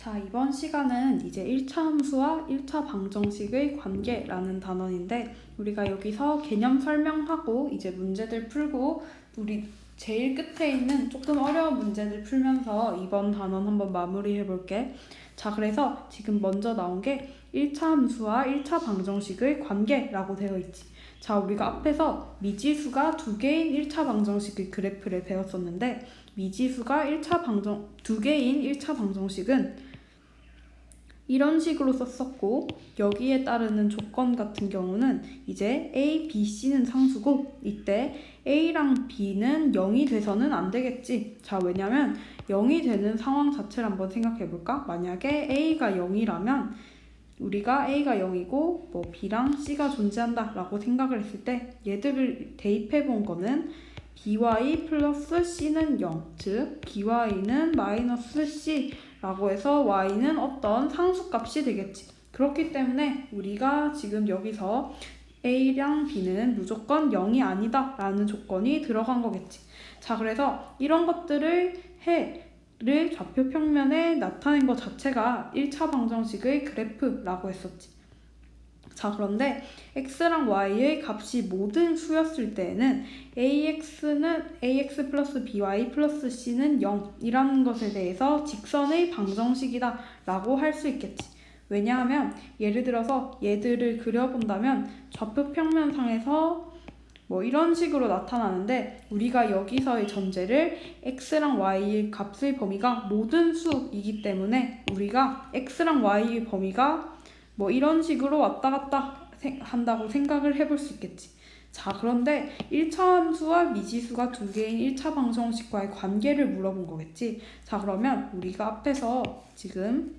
자, 이번 시간은 이제 1차 함수와 1차 방정식의 관계라는 단원인데 우리가 여기서 개념 설명하고 이제 문제들 풀고 우리 제일 끝에 있는 조금 어려운 문제들 풀면서 이번 단원 한번 마무리해 볼게. 자, 그래서 지금 먼저 나온 게 1차 함수와 1차 방정식의 관계라고 되어 있지. 자, 우리가 앞에서 미지수가 두 개인 1차 방정식의 그래프를 배웠었는데 미지수가 1차 방정 두 개인 1차 방정식은 이런 식으로 썼었고 여기에 따르는 조건 같은 경우는 이제 A, B, C는 상수고 이때 A랑 B는 0이 돼서는 안 되겠지. 자, 왜냐면 0이 되는 상황 자체를 한번 생각해 볼까? 만약에 A가 0이라면 우리가 A가 0이고 뭐 B랑 C가 존재한다 라고 생각을 했을 때 얘들을 대입해 본 거는 BY 플러스 C는 0, 즉 BY는 마이너스 C 라고 해서 y는 어떤 상수값이 되겠지. 그렇기 때문에 우리가 지금 여기서 a랑 b는 무조건 0이 아니다 라는 조건이 들어간 거겠지. 자, 그래서 이런 것들을 해 를 좌표 평면에 나타낸 것 자체가 1차 방정식의 그래프라고 했었지. 자, 그런데 x랑 y의 값이 모든 수였을 때에는 ax는 ax 플러스 by 플러스 c는 0이라는 것에 대해서 직선의 방정식이다 라고 할 수 있겠지. 왜냐하면 예를 들어서 얘들을 그려본다면 좌표 평면상에서 뭐 이런 식으로 나타나는데 우리가 여기서의 전제를 x랑 y의 값의 범위가 모든 수이기 때문에 우리가 x랑 y의 범위가 뭐 이런 식으로 왔다 갔다 한다고 생각을 해볼 수 있겠지. 자, 그런데 1차 함수와 미지수가 두 개인 1차 방정식과의 관계를 물어본 거겠지. 자, 그러면 우리가 앞에서 지금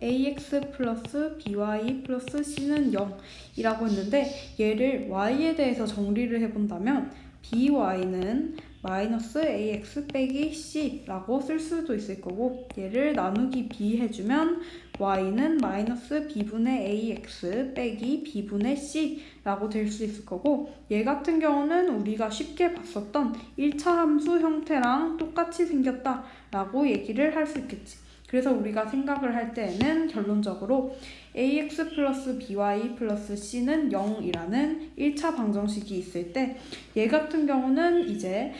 ax 플러스 by 플러스 c는 0이라고 했는데 얘를 y에 대해서 정리를 해본다면 by는 마이너스 ax 빼기 c라고 쓸 수도 있을 거고 얘를 나누기 b 해주면 y는 마이너스 b분의 ax 빼기 b분의 c라고 될 수 있을 거고 얘 같은 경우는 우리가 쉽게 봤었던 1차 함수 형태랑 똑같이 생겼다 라고 얘기를 할 수 있겠지. 그래서 우리가 생각을 할 때에는 결론적으로 ax 플러스 by 플러스 c는 0이라는 1차 방정식이 있을 때 얘 같은 경우는 이제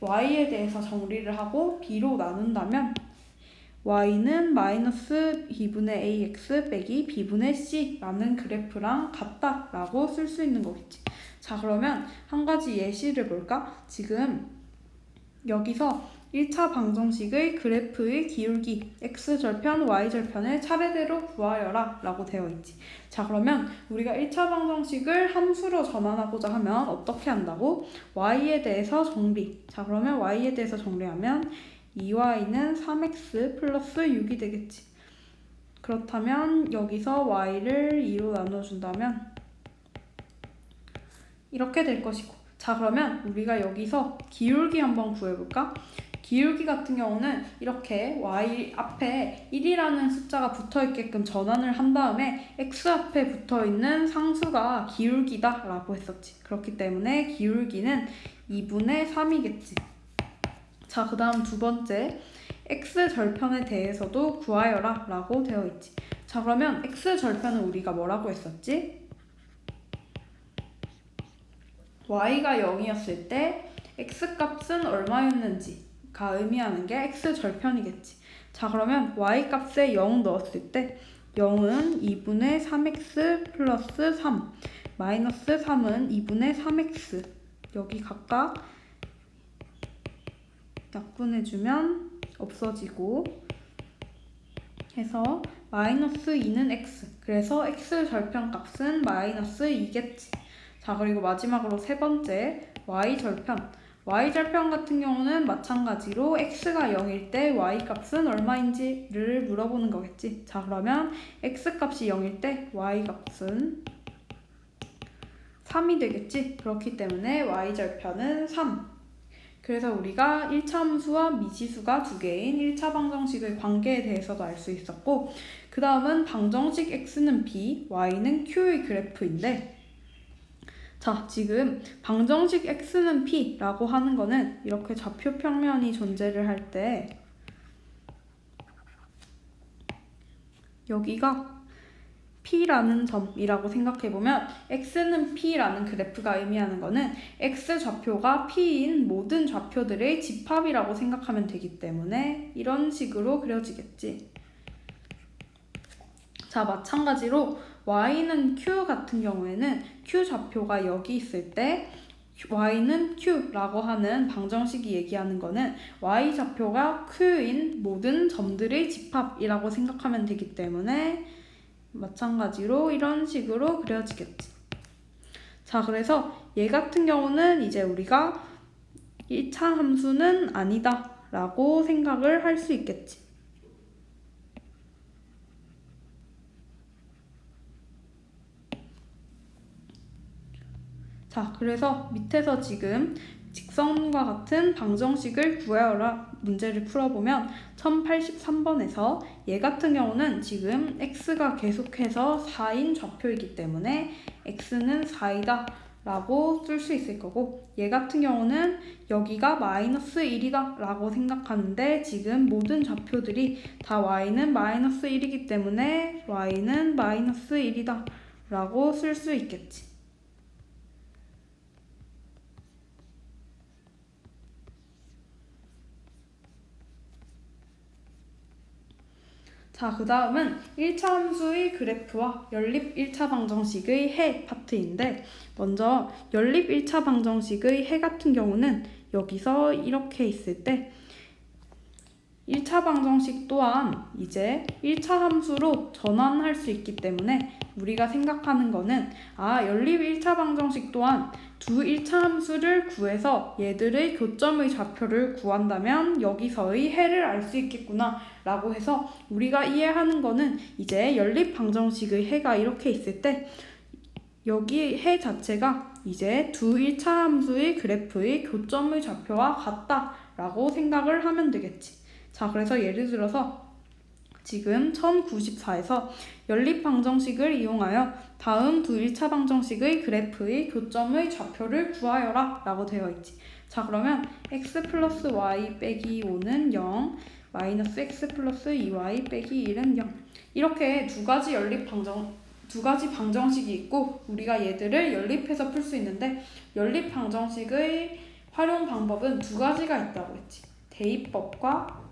y에 대해서 정리를 하고 b로 나눈다면 y는 마이너스 b분의 ax 빼기 b분의 c라는 그래프랑 같다 라고 쓸 수 있는 거겠지. 자 그러면 한 가지 예시를 볼까? 지금 여기서 1차 방정식의 그래프의 기울기 x절편, y절편을 차례대로 구하여라 라고 되어 있지. 자 그러면 우리가 1차 방정식을 함수로 전환하고자 하면 어떻게 한다고? y에 대해서 정리. 자 그러면 y에 대해서 정리하면 2y는 3x 플러스 6이 되겠지. 그렇다면 여기서 y를 2로 나눠준다면 이렇게 될 것이고 자 그러면 우리가 여기서 기울기 한번 구해볼까? 기울기 같은 경우는 이렇게 y 앞에 1이라는 숫자가 붙어 있게끔 전환을 한 다음에 x 앞에 붙어 있는 상수가 기울기다 라고 했었지. 그렇기 때문에 기울기는 2분의 3이겠지. 자, 그 다음 두 번째. x 절편에 대해서도 구하여라 라고 되어 있지. 자, 그러면 x 절편은 우리가 뭐라고 했었지? y가 0이었을 때 x 값은 얼마였는지 가 의미하는 게 x 절편이겠지. 자 그러면 y 값에 0 넣었을 때 0은 2분의 3x 플러스 3 마이너스 3은 2분의 3x 여기 각각 약분해주면 없어지고 해서 마이너스 2는 x 그래서 x 절편 값은 마이너스 2겠지 자 그리고 마지막으로 세 번째 y 절편 y절편 같은 경우는 마찬가지로 x가 0일 때 y값은 얼마인지를 물어보는 거겠지. 자 그러면 x값이 0일 때 y값은 3이 되겠지. 그렇기 때문에 y절편은 3. 그래서 우리가 1차 함수와 미지수가 두 개인 1차 방정식의 관계에 대해서도 알 수 있었고 그 다음은 방정식 x는 b, y는 q의 그래프인데 자, 지금 방정식 x는 p라고 하는 거는 이렇게 좌표 평면이 존재를 할 때 여기가 P라는 점이라고 생각해보면 X는 P라는 그래프가 의미하는 거는 X 좌표가 P인 모든 좌표들의 집합이라고 생각하면 되기 때문에 이런 식으로 그려지겠지. 자, 마찬가지로 Y는 Q 같은 경우에는 Q 좌표가 여기 있을 때 y는 q라고 하는 방정식이 얘기하는 거는 y 좌표가 q인 모든 점들의 집합이라고 생각하면 되기 때문에 마찬가지로 이런 식으로 그려지겠지. 자, 그래서 얘 같은 경우는 이제 우리가 1차 함수는 아니다 라고 생각을 할 수 있겠지. 자, 그래서 밑에서 지금 직선과 같은 방정식을 구하여라 문제를 풀어보면 1083번에서 얘 같은 경우는 지금 x가 계속해서 4인 좌표이기 때문에 x는 4이다 라고 쓸 수 있을 거고 얘 같은 경우는 여기가 마이너스 1이다 라고 생각하는데 지금 모든 좌표들이 다 y는 마이너스 1이기 때문에 y는 마이너스 1이다 라고 쓸 수 있겠지. 자, 그 다음은 1차 함수의 그래프와 연립 1차 방정식의 해 파트인데 먼저 연립 1차 방정식의 해 같은 경우는 여기서 이렇게 있을 때 1차 방정식 또한 이제 1차 함수로 전환할 수 있기 때문에 우리가 생각하는 거는 아 연립 1차 방정식 또한 두 1차 함수를 구해서 얘들의 교점의 좌표를 구한다면 여기서의 해를 알 수 있겠구나 라고 해서 우리가 이해하는 거는 이제 연립 방정식의 해가 이렇게 있을 때 여기 해 자체가 이제 두 1차 함수의 그래프의 교점의 좌표와 같다 라고 생각을 하면 되겠지. 자, 그래서 예를 들어서 지금 1094에서 연립 방정식을 이용하여 다음 두 1차 방정식의 그래프의 교점의 좌표를 구하여라 라고 되어 있지. 자, 그러면 x 플러스 y 빼기 5는 0, 마이너스 x 플러스 2y 빼기 1은 0. 이렇게 두 가지 연립 방정 두 가지 방정식이 있고 우리가 얘들을 연립해서 풀 수 있는데 연립 방정식의 활용 방법은 두 가지가 있다고 했지. 대입법과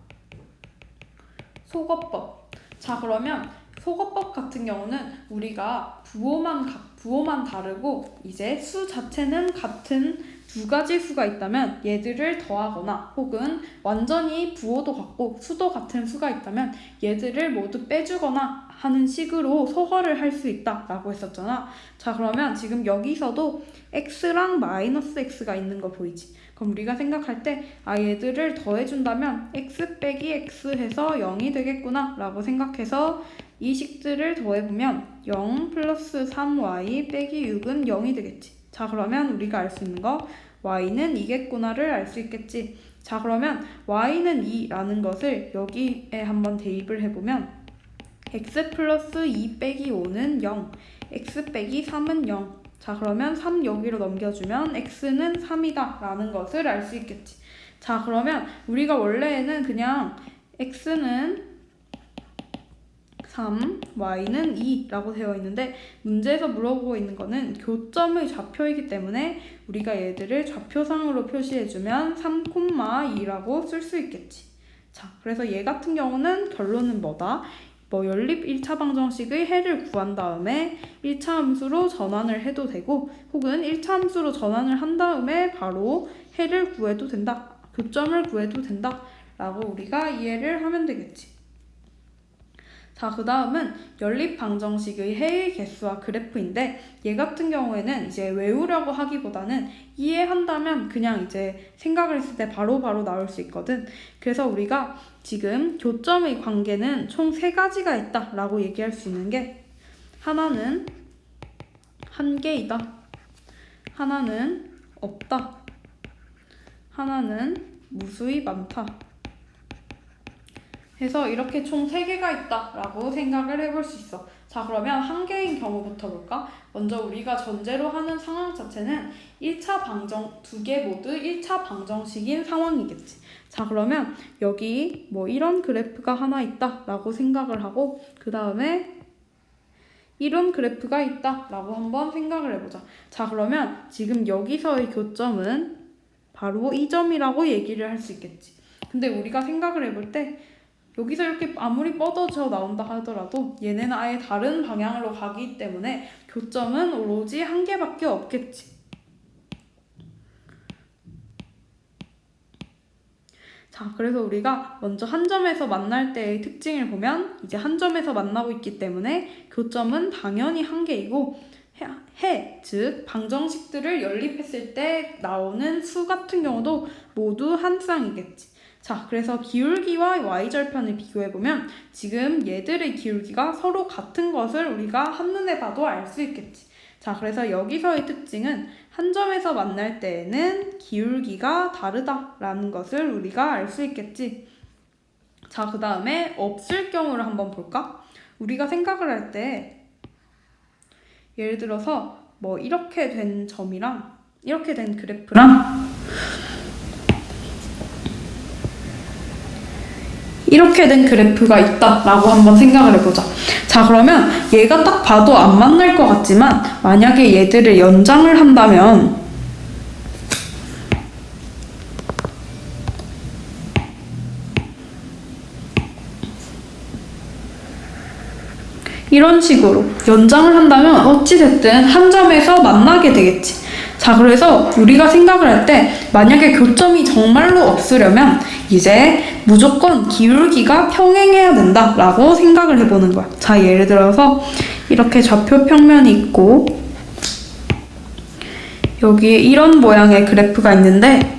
소거법. 자, 그러면 소거법 같은 경우는 우리가 부호만 부호만 다르고 이제 수 자체는 같은 두 가지 수가 있다면 얘들을 더하거나 혹은 완전히 부호도 같고 수도 같은 수가 있다면 얘들을 모두 빼주거나 하는 식으로 소거를 할 수 있다 라고 했었잖아. 자, 그러면 지금 여기서도 x랑 마이너스 x가 있는 거 보이지? 그럼 우리가 생각할 때, 아, 얘들을 더해준다면 x 빼기 x 해서 0이 되겠구나 라고 생각해서 이 식들을 더해보면 0 플러스 3y 빼기 6은 0이 되겠지. 자, 그러면 우리가 알 수 있는 거 y는 2겠구나를 알 수 있겠지. 자, 그러면 y는 2라는 것을 여기에 한번 대입을 해보면 x 플러스 2 빼기 5는 0, x 빼기 3은 0, 자, 그러면 3 여기로 넘겨주면 x는 3이다 라는 것을 알 수 있겠지. 자, 그러면 우리가 원래는 그냥 x는 3, y는 2라고 되어 있는데 문제에서 물어보고 있는 거는 교점의 좌표이기 때문에 우리가 얘들을 좌표상으로 표시해주면 3,2라고 쓸 수 있겠지. 자, 그래서 얘 같은 경우는 결론은 뭐다? 뭐 연립 1차 방정식의 해를 구한 다음에 1차 함수로 전환을 해도 되고 혹은 1차 함수로 전환을 한 다음에 바로 해를 구해도 된다. 교점을 구해도 된다. 라고 우리가 이해를 하면 되겠지. 자, 그 다음은 연립 방정식의 해의 개수와 그래프인데 얘 같은 경우에는 이제 외우려고 하기보다는 이해한다면 그냥 이제 생각을 했을 때 바로바로 바로 나올 수 있거든. 그래서 우리가 지금 교점의 관계는 총 세 가지가 있다 라고 얘기할 수 있는 게 하나는 한 개이다. 하나는 없다. 하나는 무수히 많다. 해서 이렇게 총 3개가 있다라고 생각을 해볼 수 있어. 자, 그러면 한 개인 경우부터 볼까? 먼저 우리가 전제로 하는 상황 자체는 1차 방정, 두 개 모두 1차 방정식인 상황이겠지. 자, 그러면 여기 뭐 이런 그래프가 하나 있다라고 생각을 하고, 그 다음에 이런 그래프가 있다라고 한번 생각을 해보자. 자, 그러면 지금 여기서의 교점은 바로 이 점이라고 얘기를 할 수 있겠지. 근데 우리가 생각을 해볼 때 여기서 이렇게 아무리 뻗어져 나온다 하더라도 얘네는 아예 다른 방향으로 가기 때문에 교점은 오로지 한 개밖에 없겠지. 자, 그래서 우리가 먼저 한 점에서 만날 때의 특징을 보면 이제 한 점에서 만나고 있기 때문에 교점은 당연히 한 개이고 해, 해, 즉 방정식들을 연립했을 때 나오는 수 같은 경우도 모두 한 쌍이겠지. 자, 그래서 기울기와 y절편을 비교해보면 지금 얘들의 기울기가 서로 같은 것을 우리가 한눈에 봐도 알 수 있겠지. 자, 그래서 여기서의 특징은 한 점에서 만날 때에는 기울기가 다르다라는 것을 우리가 알 수 있겠지. 자, 그 다음에 없을 경우를 한번 볼까? 우리가 생각을 할 때 예를 들어서 뭐 이렇게 된 점이랑 이렇게 된 그래프랑 이렇게 된 그래프가 있다라고 한번 생각을 해보자. 자, 그러면 얘가 딱 봐도 안 만날 것 같지만 만약에 얘들을 연장을 한다면 이런 식으로 연장을 한다면 어찌됐든 한 점에서 만나게 되겠지. 자, 그래서 우리가 생각을 할 때 만약에 교점이 정말로 없으려면 이제 무조건 기울기가 평행해야 된다라고 생각을 해보는 거야. 자, 예를 들어서 이렇게 좌표 평면이 있고 여기에 이런 모양의 그래프가 있는데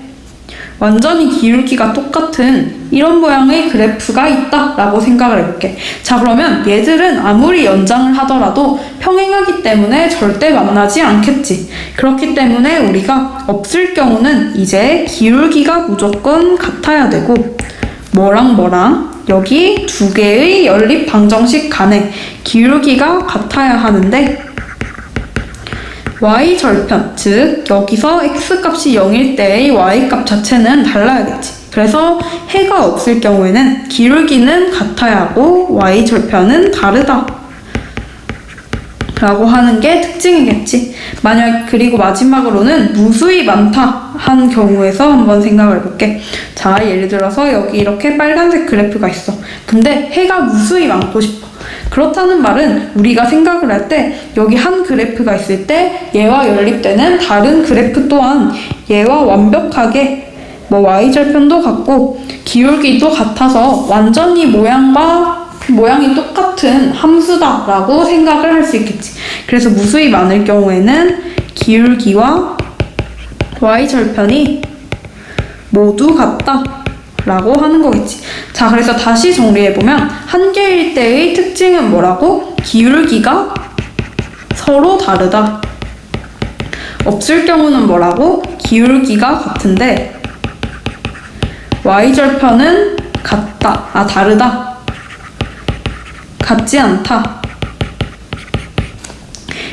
완전히 기울기가 똑같은 이런 모양의 그래프가 있다라고 생각을 해볼게. 자, 그러면 얘들은 아무리 연장을 하더라도 평행하기 때문에 절대 만나지 않겠지. 그렇기 때문에 우리가 없을 경우는 이제 기울기가 무조건 같아야 되고, 뭐랑 뭐랑 여기 두 개의 연립 방정식 간에 기울기가 같아야 하는데, y 절편, 즉 여기서 x 값이 0일 때의 y 값 자체는 달라야겠지. 그래서 해가 없을 경우에는 기울기는 같아야 하고 y 절편은 다르다. 라고 하는 게 특징이겠지. 만약 그리고 마지막으로는 무수히 많다 한 경우에서 한번 생각을 해볼게. 자, 예를 들어서 여기 이렇게 빨간색 그래프가 있어. 근데 해가 무수히 많고 싶어. 그렇다는 말은 우리가 생각을 할 때 여기 한 그래프가 있을 때 얘와 연립되는 다른 그래프 또한 얘와 완벽하게 뭐 y절편도 같고 기울기도 같아서 완전히 모양과 모양이 똑같은 함수다라고 생각을 할 수 있겠지. 그래서 무수히 많을 경우에는 기울기와 y절편이 모두 같다. 라고 하는 거겠지. 자, 그래서 다시 정리해보면, 한 개일 때의 특징은 뭐라고? 기울기가 서로 다르다. 없을 경우는 뭐라고? 기울기가 같은데, y절편은 같다. 아, 다르다. 같지 않다.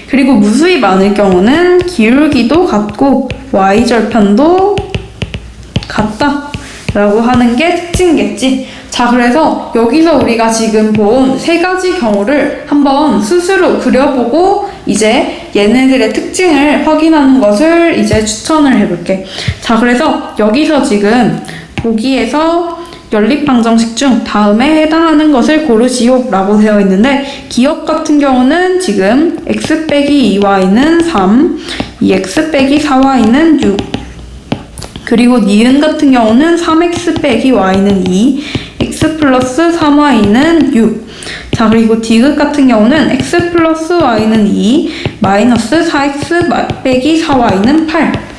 그리고 무수히 많을 경우는 기울기도 같고, y절편도 같다. 라고 하는 게 특징이겠지. 자, 그래서 여기서 우리가 지금 본 세 가지 경우를 한번 스스로 그려보고 이제 얘네들의 특징을 확인하는 것을 이제 추천을 해볼게. 자, 그래서 여기서 지금 보기에서 연립방정식 중 다음에 해당하는 것을 고르시오 라고 되어 있는데 기억 같은 경우는 지금 x 빼기 2y는 3, 이 x 빼기 4y는 6, 그리고 니은 같은 경우는 3x 빼기 y는 2, x 플러스 3y는 6. 자, 그리고 디귿 같은 경우는 x 플러스 y는 2, 마이너스 4x 빼기 4y는 8.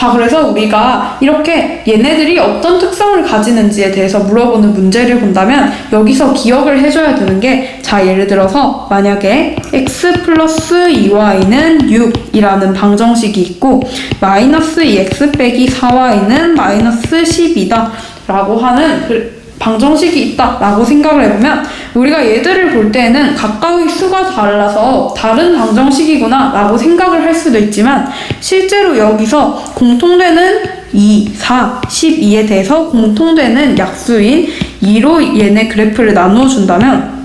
자, 그래서 우리가 이렇게 얘네들이 어떤 특성을 가지는지에 대해서 물어보는 문제를 본다면 여기서 기억을 해줘야 되는 게 자, 예를 들어서 만약에 x 플러스 2y는 6이라는 방정식이 있고 마이너스 2x 빼기 4y는 마이너스 10이다 라고 하는 그 방정식이 있다라고 생각을 해보면 우리가 얘들을 볼 때는 가까이 수가 달라서 다른 방정식이구나라고 생각을 할 수도 있지만 실제로 여기서 공통되는 2, 4, 12에 대해서 공통되는 약수인 2로 얘네 그래프를 나누어 준다면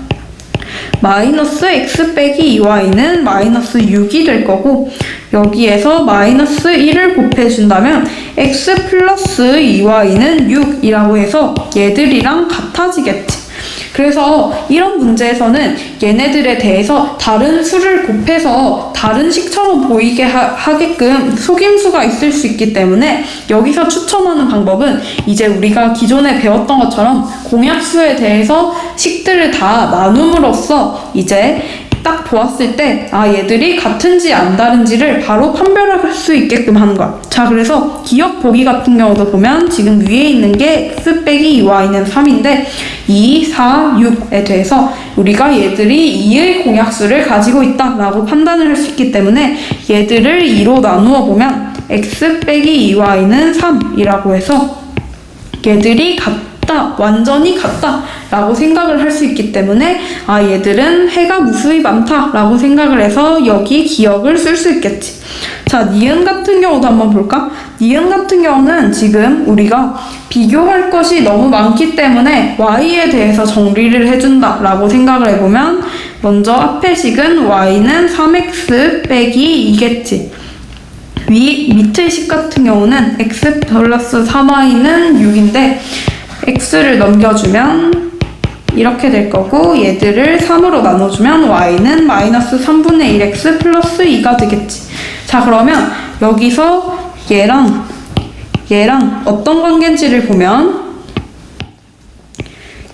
마이너스 x 빼기 2y는 마이너스 6이 될 거고 여기에서 마이너스 1을 곱해준다면 x 플러스 2y는 6이라고 해서 얘들이랑 같아지겠지. 그래서 이런 문제에서는 얘네들에 대해서 다른 수를 곱해서 다른 식처럼 보이게 하, 게끔 속임수가 있을 수 있기 때문에 여기서 추천하는 방법은 이제 우리가 기존에 배웠던 것처럼 공약수에 대해서 식들을 다 나눔으로써 이제 딱 보았을 때, 아, 얘들이 같은지 안 다른지를 바로 판별할 수 있게끔 하는 거야. 자, 그래서 기억 보기 같은 경우도 보면 지금 위에 있는 게 x 빼기 2y는 3인데 2, 4, 6에 대해서 우리가 얘들이 2의 공약수를 가지고 있다라고 판단을 할 수 있기 때문에 얘들을 2로 나누어 보면 x 빼기 2y는 3이라고 해서 얘들이 같 다, 완전히 같다 라고 생각을 할 수 있기 때문에 아 얘들은 해가 무수히 많다 라고 생각을 해서 여기 기억을 쓸 수 있겠지. 자, 니은 같은 경우도 한번 볼까? 니은 같은 경우는 지금 우리가 비교할 것이 너무 많기 때문에 y에 대해서 정리를 해준다 라고 생각을 해보면 먼저 앞에 식은 y는 3x 빼기 2겠지. 위 밑에 식 같은 경우는 x 플러스 3y는 6인데 x를 넘겨주면 이렇게 될 거고 얘들을 3으로 나눠주면 y는 마이너스 3분의 1x 플러스 2가 되겠지. 자 그러면 여기서 얘랑 얘랑 어떤 관계인지를 보면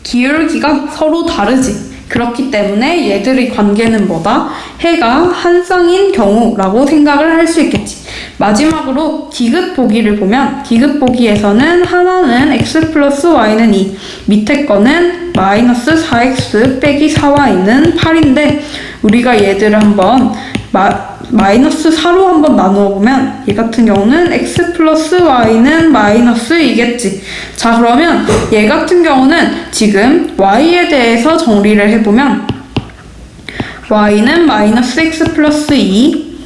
기울기가 서로 다르지. 그렇기 때문에 얘들의 관계는 뭐다? 해가 한 쌍인 경우라고 생각을 할 수 있겠지. 마지막으로 기급 보기를 보면 기급 보기에서는 하나는 x 플러스 y는 2, 밑에 거는 마이너스 4x 빼기 4y는 8인데 우리가 얘들을 한번 마, 마이너스 4로 한번 나누어 보면 얘 같은 경우는 x 플러스 y는 마이너스 2겠지. 자 그러면 얘 같은 경우는 지금 y에 대해서 정리를 해보면 y는 마이너스 x 플러스 2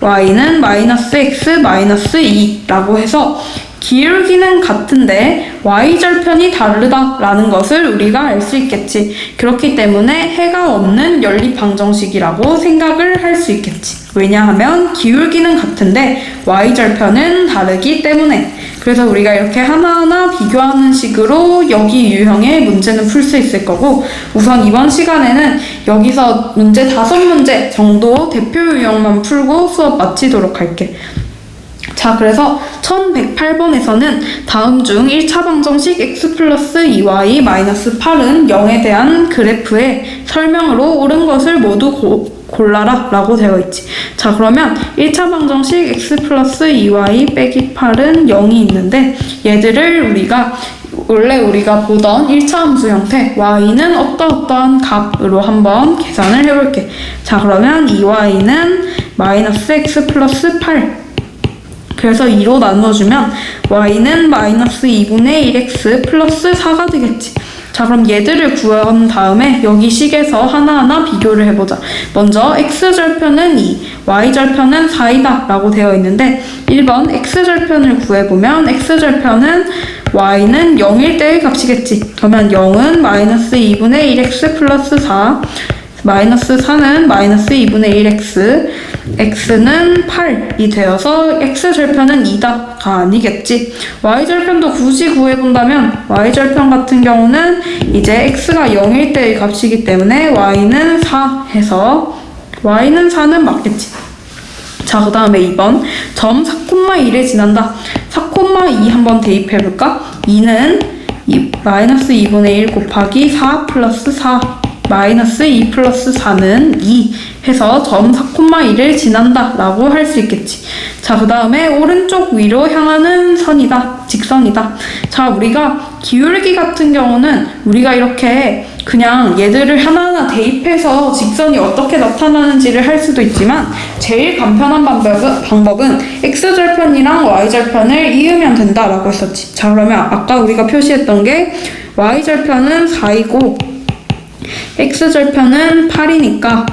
y는 마이너스 x 마이너스 2라고 해서 기울기는 같은데 y절편이 다르다라는 것을 우리가 알 수 있겠지. 그렇기 때문에 해가 없는 연립 방정식이라고 생각을 할 수 있겠지. 왜냐하면 기울기는 같은데 y절편은 다르기 때문에. 그래서 우리가 이렇게 하나하나 비교하는 식으로 여기 유형의 문제는 풀 수 있을 거고 우선 이번 시간에는 여기서 문제 다섯 문제 정도 대표 유형만 풀고 수업 마치도록 할게. 자, 그래서 1108번에서는 다음 중 1차 방정식 x 플러스 2y 마이너스 8은 0에 대한 그래프의 설명으로 옳은 것을 모두 고, 골라라 라고 되어 있지. 자, 그러면 1차 방정식 x 플러스 2y 빼기 8은 0이 있는데 얘들을 우리가 원래 우리가 보던 1차 함수 형태 y는 어떠어떠한 값으로 한번 계산을 해볼게. 자, 그러면 2y는 마이너스 x 플러스 8 그래서 2로 나눠주면 y는 마이너스 2분의 1x 플러스 4가 되겠지. 자 그럼 얘들을 구한 다음에 여기 식에서 하나하나 비교를 해보자. 먼저 x절편은 2, y절편은 4이다 라고 되어 있는데 1번 x절편을 구해보면 x절편은 y는 0일 때의 값이겠지. 그러면 0은 마이너스 2분의 1x 플러스 4 마이너스 4는 마이너스 2분의 1x, x는 8이 되어서 x절편은 2다가 아니겠지. y절편도 굳이 구해본다면 y절편 같은 경우는 이제 x가 0일 때의 값이기 때문에 y는 4 해서 y는 4는 맞겠지. 자, 그 다음에 2번. 점 4,1에 지난다. 4,2 한번 대입해볼까? 2는 이, 마이너스 2분의 1 곱하기 4 플러스 4 마이너스 2 플러스 4는 2 해서 점 4,1을 지난다 라고 할 수 있겠지. 자, 그 다음에 오른쪽 위로 향하는 선이다. 직선이다. 자, 우리가 기울기 같은 경우는 우리가 이렇게 그냥 얘들을 하나하나 대입해서 직선이 어떻게 나타나는지를 할 수도 있지만 제일 간편한 방법은, 방법은 x절편이랑 y절편을 이으면 된다라고 했었지. 자, 그러면 아까 우리가 표시했던 게 y절편은 4이고 x절편은 8이니까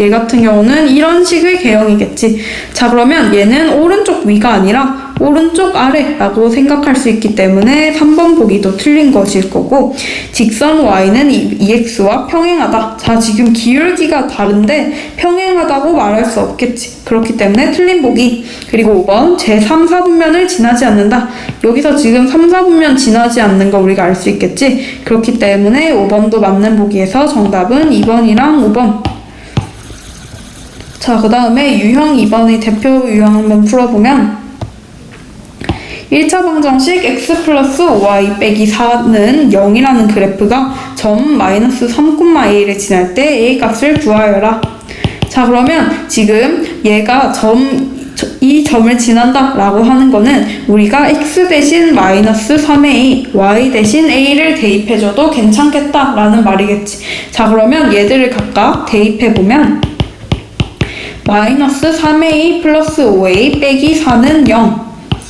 얘 같은 경우는 이런 식의 개형이겠지. 자, 그러면 얘는 오른쪽 위가 아니라 오른쪽 아래라고 생각할 수 있기 때문에 3번 보기도 틀린 것일 거고, 직선 y는 2x와 평행하다. 자, 지금 기울기가 다른데 평행하다고 말할 수 없겠지. 그렇기 때문에 틀린 보기. 그리고 5번, 제 3, 4분면을 지나지 않는다. 여기서 지금 3, 4분면 지나지 않는 거 우리가 알 수 있겠지. 그렇기 때문에 5번도 맞는 보기에서 정답은 2번이랑 5번. 자, 그 다음에 유형 2번의 대표 유형 한번 풀어보면 1차 방정식 x 플러스 y 빼기 4는 0이라는 그래프가 점 마이너스 3,a를 지날 때 a 값을 구하여라. 자, 그러면 지금 얘가 점, 이 점을 지난다 라고 하는 거는 우리가 x 대신 마이너스 3a, y 대신 a를 대입해줘도 괜찮겠다 라는 말이겠지. 자, 그러면 얘들을 각각 대입해보면 마이너스 3a 플러스 5a 빼기 4는 0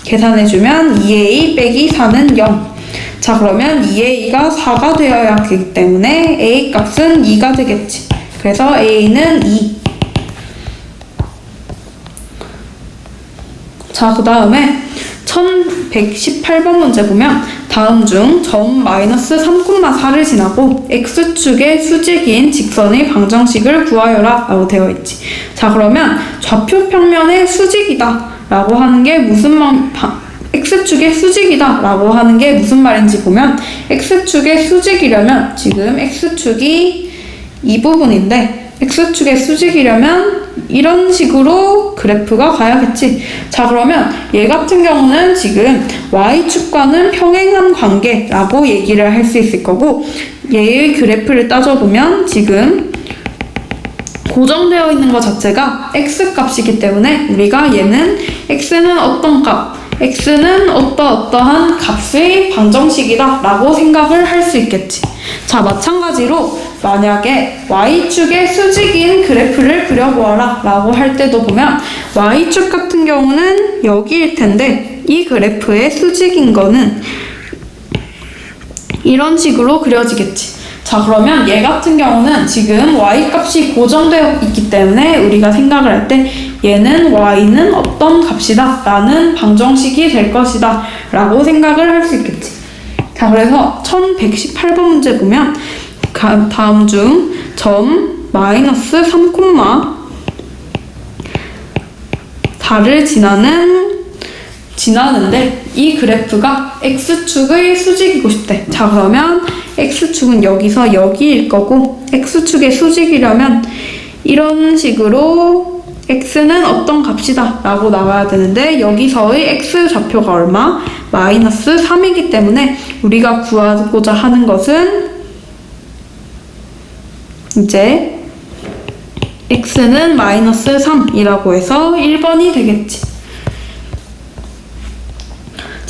계산해주면 2a 빼기 4는 0 자 그러면 2a가 4가 되어야 하기 때문에 a 값은 2가 되겠지. 그래서 a는 2 자, 그 다음에 1118번 문제 보면 다음 중 점 마이너스 3,4를 지나고 x축의 수직인 직선의 방정식을 구하여라 라고 되어 있지. 자, 그러면 좌표 평면의 수직이다 라고 하는 게 무슨 말, 바- x축의 수직이다 라고 하는 게 무슨 말인지 보면 x축의 수직이려면 지금 x축이 이 부분인데 x축의 수직이려면 이런 식으로 그래프가 가야겠지. 자, 그러면 얘 같은 경우는 지금 y축과는 평행한 관계라고 얘기를 할 수 있을 거고 얘의 그래프를 따져보면 지금 고정되어 있는 것 자체가 x 값이기 때문에 우리가 얘는 x는 어떤 값, x는 어떠어떠한 값의 방정식이다 라고 생각을 할 수 있겠지. 자, 마찬가지로 만약에 y축의 수직인 그래프를 그려보아라 라고 할 때도 보면 y축 같은 경우는 여기일 텐데 이 그래프의 수직인 거는 이런 식으로 그려지겠지. 자, 그러면 얘 같은 경우는 지금 y 값이 고정되어 있기 때문에 우리가 생각을 할 때 얘는 y는 어떤 값이다 라는 방정식이 될 것이다 라고 생각을 할 수 있겠지. 자, 그래서 1118번 문제 보면 가- 다음 중 점 마이너스 3, 달을 지나는 지나는데 이 그래프가 x축의 수직이고 싶대. 자, 그러면 x축은 여기서 여기일 거고 x축의 수직이려면 이런 식으로 x는 어떤 값이다 라고 나와야 되는데 여기서의 x 좌표가 얼마? 마이너스 3이기 때문에 우리가 구하고자 하는 것은 이제 x는 마이너스 3이라고 해서 1번이 되겠지.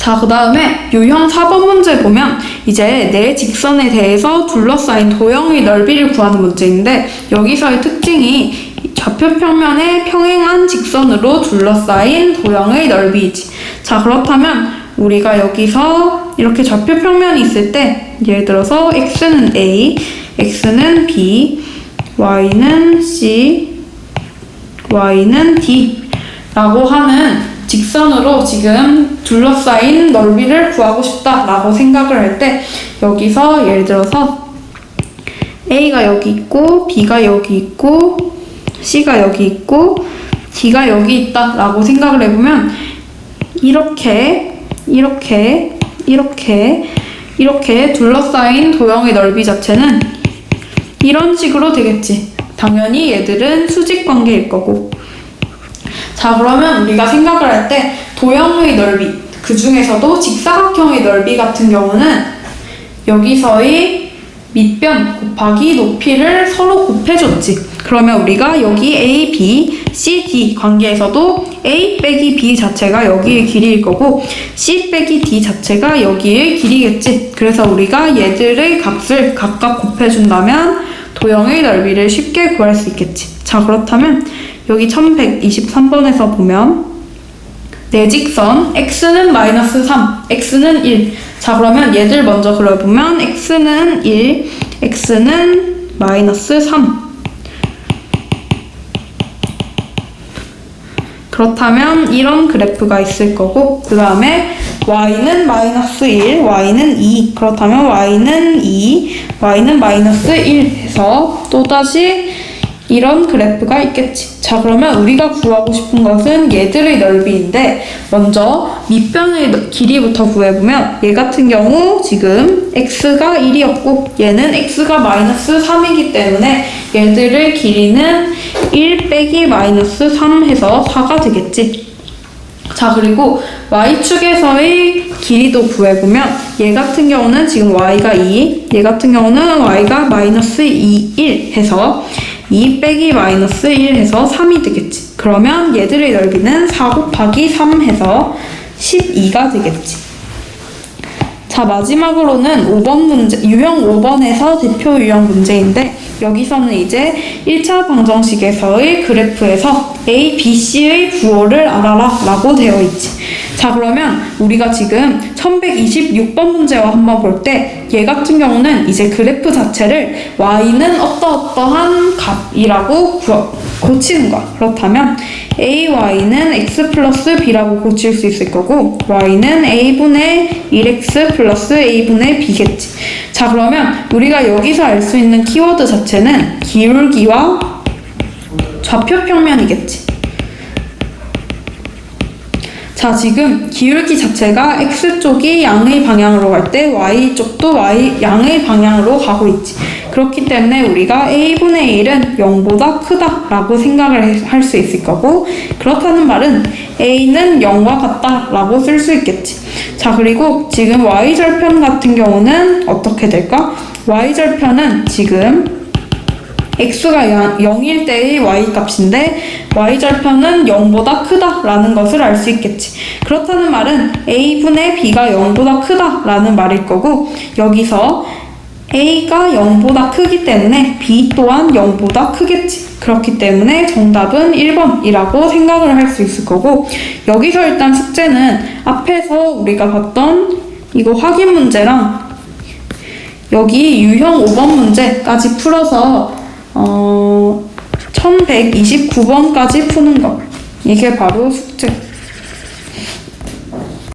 자, 그 다음에 유형 4번 문제 보면 이제 내 직선에 대해서 둘러싸인 도형의 넓이를 구하는 문제인데 여기서의 특징이 좌표 평면에 평행한 직선으로 둘러싸인 도형의 넓이이지. 자, 그렇다면 우리가 여기서 이렇게 좌표 평면이 있을 때 예를 들어서 x는 a, x는 b, y는 c, y는 d 라고 하는 직선으로 지금 둘러싸인 넓이를 구하고 싶다라고 생각을 할 때 여기서 예를 들어서 A가 여기 있고 B가 여기 있고 C가 여기 있고 D가 여기 있다라고 생각을 해보면 이렇게 이렇게 이렇게 이렇게 둘러싸인 도형의 넓이 자체는 이런 식으로 되겠지. 당연히 얘들은 수직 관계일 거고 자, 그러면 우리가 생각을 할 때 도형의 넓이, 그 중에서도 직사각형의 넓이 같은 경우는 여기서의 밑변 곱하기 높이를 서로 곱해줬지. 그러면 우리가 여기 A, B, C, D 관계에서도 A 빼기 B 자체가 여기의 길이일 거고 C 빼기 D 자체가 여기의 길이겠지. 그래서 우리가 얘들의 값을 각각 곱해준다면 도형의 넓이를 쉽게 구할 수 있겠지. 자, 그렇다면 여기 1123번에서 보면 내 직선 x는 마이너스 3, x는 1. 자, 그러면 얘들 먼저 그려보면 x는 1, x는 마이너스 3. 그렇다면 이런 그래프가 있을 거고 그 다음에 y는 마이너스 1, y는 2 그렇다면 y는 2, y는 마이너스 1 해서 또다시 이런 그래프가 있겠지 자 그러면 우리가 구하고 싶은 것은 얘들의 넓이인데 먼저 밑변의 너- 길이부터 구해보면 얘 같은 경우 지금 x가 1이었고 얘는 x가 마이너스 3이기 때문에 얘들의 길이는 1 빼기 마이너스 3 해서 4가 되겠지. 자, 그리고 y축에서의 길이도 구해보면 얘 같은 경우는 지금 y가 2, 얘 같은 경우는 y가 마이너스 2, 1 해서 2 빼기 마이너스 1 해서 3이 되겠지. 그러면 얘들의 넓이는 4 곱하기 3 해서 12가 되겠지. 자, 마지막으로는 5번 문제, 유형 5번에서 대표 유형 문제인데, 여기서는 이제 1차 방정식에서의 그래프에서 A, B, C의 부호를 알아라 라고 되어 있지. 자, 그러면 우리가 지금 1126번 문제와 한번 볼 때, 얘 같은 경우는 이제 그래프 자체를 y는 어떠어떠한 값이라고 구어- 고치는 거야. 그렇다면 ay는 x 플러스 b라고 고칠 수 있을 거고 y는 a분의 1x 플러스 a분의 b겠지. 자 그러면 우리가 여기서 알 수 있는 키워드 자체는 기울기와 좌표 평면이겠지. 자, 지금 기울기 자체가 x쪽이 양의 방향으로 갈 때 y쪽도 y 양의 방향으로 가고 있지. 그렇기 때문에 우리가 a분의 1은 0보다 크다라고 생각을 할 수 있을 거고 그렇다는 말은 a는 0과 같다라고 쓸 수 있겠지. 자, 그리고 지금 y절편 같은 경우는 어떻게 될까? y절편은 지금 x가 0 일 때의 y 값인데 y절편은 0보다 크다라는 것을 알 수 있겠지. 그렇다는 말은 a분의 b가 0보다 크다라는 말일 거고 여기서 a가 0보다 크기 때문에 b 또한 0보다 크겠지. 그렇기 때문에 정답은 1번이라고 생각을 할 수 있을 거고 여기서 일단 숙제는 앞에서 우리가 봤던 이거 확인 문제랑 여기 유형 5번 문제까지 풀어서 어 1129번까지 푸는 거. 이게 바로 숙제